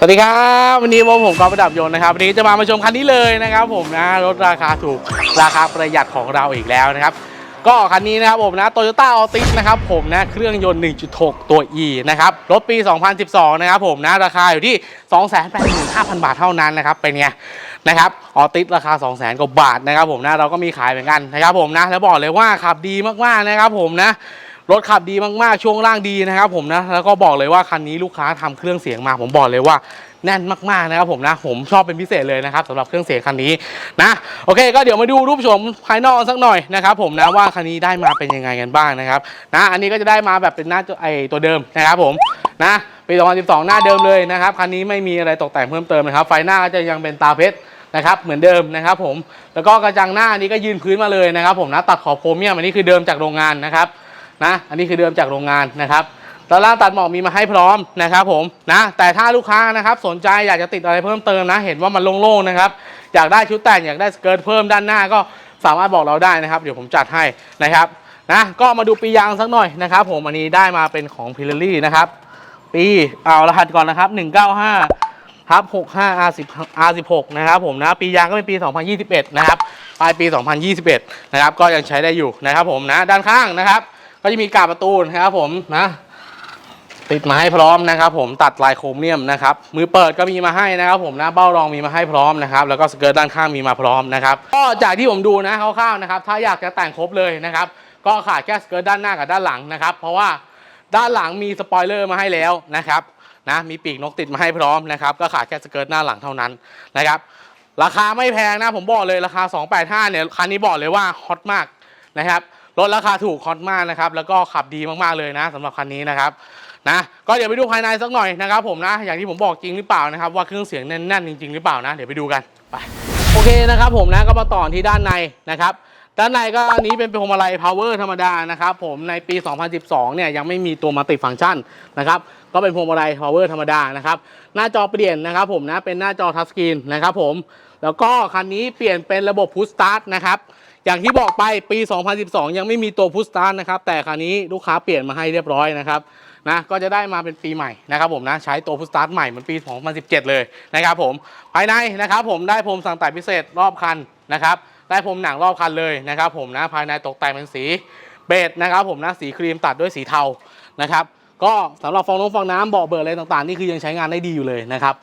สวัสดีครับวันนี้ผมกอล์ฟประดับยนต์นะครับวันนี้จะมามาชมคันนี้เลยนะครับ ผมนะรถราคาถูกราคาประหยัดของเราอีกแล้วนะครับ ก็คันนี้นะครับผมนะโตโยต้าออติสนะครับผมนะเครื่องยนต์ 1.6 ตัว E นะครับรถปี 2012 นะครับผมนะราคาอยู่ที่ 285,000 บาทเท่านั้นนะครับเป็นไงนะครับออติสราคา 200,000กว่าบาทนะครับผมนะเราก็มีขายเหมือนกันนะครับผมนะแล้วบอกเลยว่าขับดีมากๆนะครับผมนะ รถขับดีมากๆ ช่วงล่างดีนะครับผมนะ แล้วก็บอกเลยว่าคันนี้ลูกค้าทำเครื่องเสียงมา ผมบอกเลยว่าแน่นมากๆนะครับผมนะ ผมชอบเป็นพิเศษเลยนะครับสำหรับเครื่องเสียงคันนี้นะโอเค ก็เดี๋ยวมาดูรูปชมภายนอกสักหน่อยนะครับผมนะว่าคันนี้ได้มาเป็นยังไงกันบ้างนะครับนะอันนี้ก็จะได้มาแบบเป็นหน้าไอตัวเดิมนะครับผมนะปี 2012 หน้าเดิมเลยนะครับคันนี้ไม่มีอะไรตกแต่งเพิ่มเติมนะครับไฟหน้าก็จะยังเป็นตาเพชรนะครับเหมือนเดิมนะครับผมแล้วก็กระจังหน้านี้ก็ยืนพื้นมาเลยนะครับผมนะตัดขอบโครเมียมอันนี้คือเดิมจากโรงงานนะครับ นะอันนี้คือเดิมจากโรงงานนะครับตอนล่างตัดหมอกมีมาให้พร้อมนะครับผมนะแต่ถ้าลูกค้านะครับสนใจอยากจะติดอะไรเพิ่มเติมนะ เห็นว่ามันโล่งๆนะครับอยากได้ชุดแต่งอยากได้สเกิร์ตเพิ่มด้านหน้าก็สามารถบอกเราได้นะครับ เดี๋ยวผมจัดให้นะครับนะก็มาดูปียางสักหน่อยนะครับ ผมอันนี้ได้มาเป็นของพิลลี่นะครับ ปีเอารหัสก่อนนะครับ 195ครับ65 R10 R16 นะครับผมนะปียางก็เป็นปี 2021 นะครับปลายปี 2021 นะครับก็ยังใช้ได้อยู่นะครับผมนะด้านข้างนะครับ ก็จะมีกาบประตูนะครับผมนะติดมาให้พร้อมนะครับ ผมตัดลายโครเมียมนะครับมือเปิดก็มีมาให้นะครับผมนะเบ้ารองมีมาให้พร้อมนะครับแล้วก็สเกิร์ตด้านข้างมีมาพร้อมนะครับก็จากที่ผมดูนะคร่าวๆนะครับถ้าอยากจะแต่งครบเลยนะครับก็ขาดแค่สเกิร์ตด้านหน้ากับด้านหลังนะครับ เพราะว่าด้านหลังมีสปอยเลอร์มาให้แล้วนะครับนะมีปีกนกติดมาให้พร้อมนะครับก็ขาดแค่สเกิร์ตหน้าหลังเท่านั้นนะครับราคาไม่แพงนะผมบอกเลยราคา 285เนี่ยคันนี้บอกเลยว่าฮอตมากนะครับ รถราคาถูกฮอตมากนะครับแล้วก็ขับดีมากๆเลยนะสำหรับคันนี้นะครับนะก็เดี๋ยวไปดูภายในสักหน่อยนะครับผมนะอย่างที่ผมบอกจริงหรือเปล่านะครับว่าเครื่องเสียงแน่นๆจริงๆหรือเปล่านะเดี๋ยวไปดูกันไปโอเคนะครับผมนะก็มาต่อที่ด้านในนะครับด้านในก็อันนี้เป็นพวงมาลัย power ธรรมดานะครับผมในปี 2012 เนี่ยยังไม่มีตัวมัลติฟัง c t ชันนะครับก็เป็นพวงมาลัย power ธรรมดานะครับหน้าจอเปลี่ยนนะครับผมนะเป็นหน้าจอทัชสกรีนนะครับผมแล้วก็คันนี้เปลี่ยนเป็นระบบ push start นะครับ อย่างที่บอกไปปี 2012 ยังไม่มีตัว push start นะครับ แต่คันนี้ลูกค้าเปลี่ยนมาให้เรียบร้อยนะครับนะก็จะได้มาเป็นปีใหม่นะครับผมนะใช้ตัว push start ใหม่เหมือนปี 2017 เลยนะครับผมภายในนะครับผมได้พรมสั่งแต่พิเศษรอบคันนะครับได้พรมหนังรอบคันเลยนะครับผมนะภายในตกแต่งเป็นสีเบจนะครับผมนะสีครีมตัดด้วยสีเทานะครับก็สำหรับฟองน้ำฟองน้ำเบาะเบิร์อะไรต่างๆ นี่คือยังใช้งานได้ดีอยู่เลยนะครับ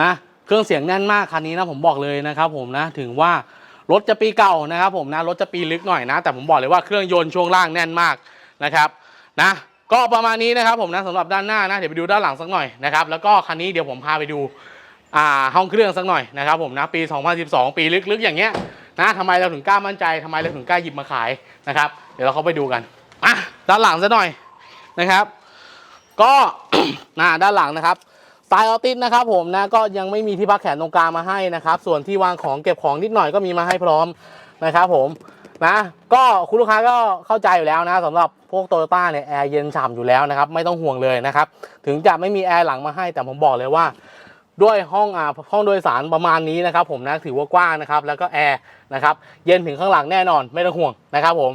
นะเครื่องเสียงแน่นมากคันนี้นะผมบอกเลยนะครับผมนะถึงว่า รถจะปีเก่านะครับผมนะรถจะปีลึกหน่อยนะ แต่ผมบอกเลยว่าเครื่องยนต์ช่วงล่างแน่นมากนะครับนะก็ประมาณนี้นะครับผมนะสำหรับด้านหน้านะเดี๋ยวไปดูด้านหลังสักหน่อยนะครับแล้วก็คันนี้เดี๋ยวผมพาไปดูอ่าห้องเครื่องสักหน่อยนะครับผมนะปี 2012 ปีลึกๆอย่างเงี้ยนะทำไมเราถึงกล้ามั่นใจทำไมเราถึงกล้าหยิบมาขายนะครับ เดี๋ยวเราเข้าไปดูกันอะด้านหลังซะหน่อยนะครับ ก็นะด้านหลังนะครับ ตล์ออติสนะครับผมนะก็ยังไม่มีที่พักแขนตรงกลางมาให้นะครับ ส่วนที่วางของเก็บของนิดหน่อยก็มีมาให้พร้อมนะครับผมนะก็คุณลูกค้าก็เข้าใจอยู่แล้วนะสำหรับพวกโตโยต้าเนี่ยแอร์เย็นฉ่ำอยู่แล้วนะครับไม่ต้องห่วงเลยนะครับถึงจะไม่มีแอร์หลังมาให้แต่ผมบอกเลยว่า ด้วยห้องอ่าห้องโดยสารประมาณนี้นะครับผมนะถือว่ากว้างนะครับแล้วก็แอร์นะครับเย็นถึงข้างหลังแน่นอนไม่ต้องห่วงนะครับผม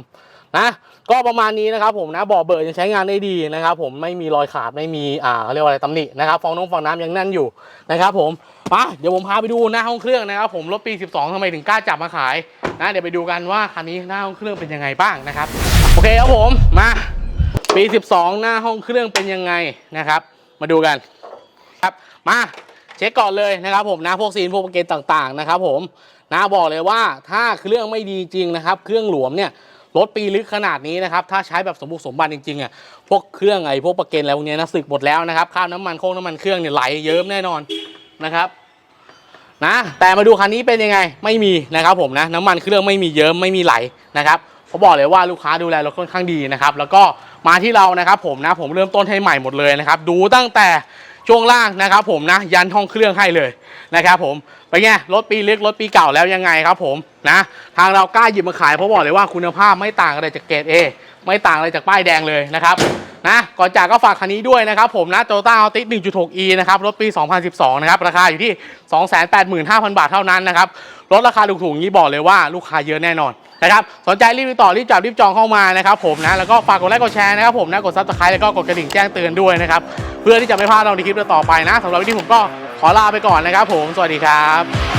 นะ ก็ประมาณนี้นะครับผมนะบาะเบิร์ยังใช้งานได้ดีนะครับ ผมไม่มีรอยขาดไม่มีอ่าเรียกว่าอะไรตำหนินะครับฟองน้ำฟองน้ำยังแน่นอยู่นะครับ ผมมาเดี๋ยวผมพาไปดูหน้าห้องเครื่องนะครับผมรถปี 12ทำไมถึงกล้าจับมาขายนะเดี๋ยวไปดูกันว่าคันนี้หน้าห้องเครื่องเป็นยังไงบ้างนะครับ โอเคครับผมมาปี 12 หน้าห้องเครื่องเป็นยังไงนะครับ มาดูกันครับมาเช็คก่อนเลยนะครับผมนะพวกซีนพวกประเกนต่างๆนะครับ ผมนะบอกเลยว่าถ้าเครื่องไม่ดีจริงนะครับ เครื่องหลวมเนี่ย รถปีลึกขนาดนี้นะครับ ถ้าใช้แบบสมบุกสมบันจริงๆอะพวกเครื่องไอ้พวกประเกนอะไรพวกเนี้ยนะสึกหมดแล้วนะครับข้าวน้ำมันโค้งน้ำมันเครื่องเนี่ยไหลเยิ้มแน่นอนนะครับนะแต่มาดูคันนี้เป็นยังไงไม่มีนะครับผมนะน้ำมันเครื่องไม่มีเยิ้มไม่มีไหลนะครับเขาบอกเลยว่าลูกค้าดูแลรถค่อนข้างดีนะครับแล้วก็มาที่เรานะครับผมนะผมเริ่มต้นให้ใหม่หมดเลยนะครับดูตั้งแต่ ช่วงล่างนะครับผมนะยันห้องเครื่องให้เลยนะครับผมไปไงรถปีเลึกรถปีเก่าแล้วยังไงครับผมนะทางเรากล้าหยิบมาขายเพราะบอกเลยว่าคุณภาพไม่ต่างอะไรจากเกรด A ไม่ต่างอะไรจากป้ายแดงเลยนะครับนะก่อนจากก็ฝากคันนี้ด้วยนะครับผมนะโตต้าอัลติส 1.6e นะครับรถปี 2012 นะครับ ราคาอยู่ที่ 285,000 บาทเท่านั้นนะครับ รถราคาถูกๆอย่างนี้บอกเลยว่าลูกค้าเยอะแน่นอน นะครับสนใจรีบติดต่อรีบจับรีบจองเข้ามานะครับผมนะแล้วก็ฝากกดไลค์กดแชร์นะครับผมนะกดซับสไครต์แล้วก็กดกระดิ่งแจ้งเตือนด้วยนะครับเพื่อที่จะไม่พลาดเราในคลิปต่อไปนะสำหรับวันนี้ผมก็ขอลาไปก่อนนะครับผมสวัสดีครับ